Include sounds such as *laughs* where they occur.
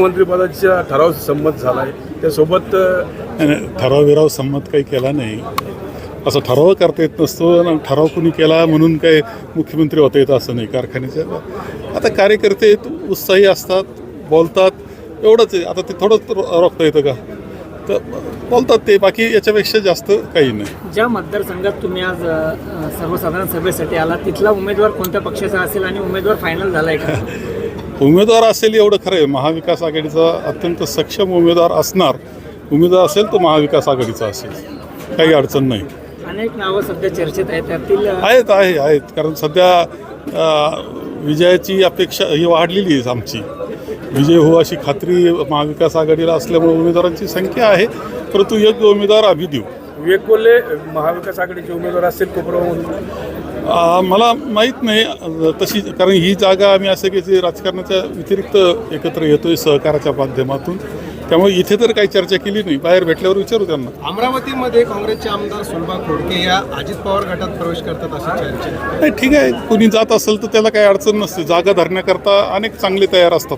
मंत्रिपदाच्या ठराव संमत झाला आहे त्यासोबत ठराव विराव संमत काही केला नाही. असं ठराव करता येत नसतो आणि ठराव कुणी केला म्हणून काय मुख्यमंत्री होता येत असं नाही कारखान्याच्या. आता कार्यकर्ते उत्साही असतात बोलतात. एवढंच आहे. आता ते थोडंच रो- रोखता येतं का? तर बोलतात ते. बाकी याच्यापेक्षा जास्त काही नाही. ज्या मतदारसंघात तुम्ही आज सर्वसाधारण सभेसाठी आला तिथला उमेदवार कोणत्या पक्षाचा असेल आणि उमेदवार फायनल झालाय का? *laughs* उमेदवार असेल एवढं खरं आहे. महाविकास आघाडीचा अत्यंत सक्षम उमेदवार असणार उमेदवार असेल तो महाविकास आघाडीचा असेल. काही अडचण नाही. अनेक नावं सध्या चर्चेत आहेत. त्यातील आहेत आहे आहेत. कारण सध्या विजयाची अपेक्षा ही वाढलेली आहे आमची. विजय हो अशी खात्री महाविकास आघाडीला असल्यामुळे उमेदवारांची संख्या आहे. परंतु योग्य उमेदवार आम्ही देऊ. विवेक कोल्हे महाविकास आघाडीचे उमेदवार असतील कोपरावरून अ, मला माहीत नाही तशी कारण ही जागा आम्ही असं की राजकारणाच्या व्यतिरिक्त एकत्र येतोय सहकाराच्या माध्यमातून. त्यामुळे इथे तर काही चर्चा केली नाही. बाहेर भेटल्यावर विचारू त्यांना. अमरावतीमध्ये काँग्रेसचे आमदार सुलभा खोडके या अजित पवार गटात प्रवेश करतात अशी चर्चा. नाही ठीक आहे. कुणी जात असेल तर त्याला काही अडचण नसते. जागा धरण्याकरता अनेक चांगले तयार असतात.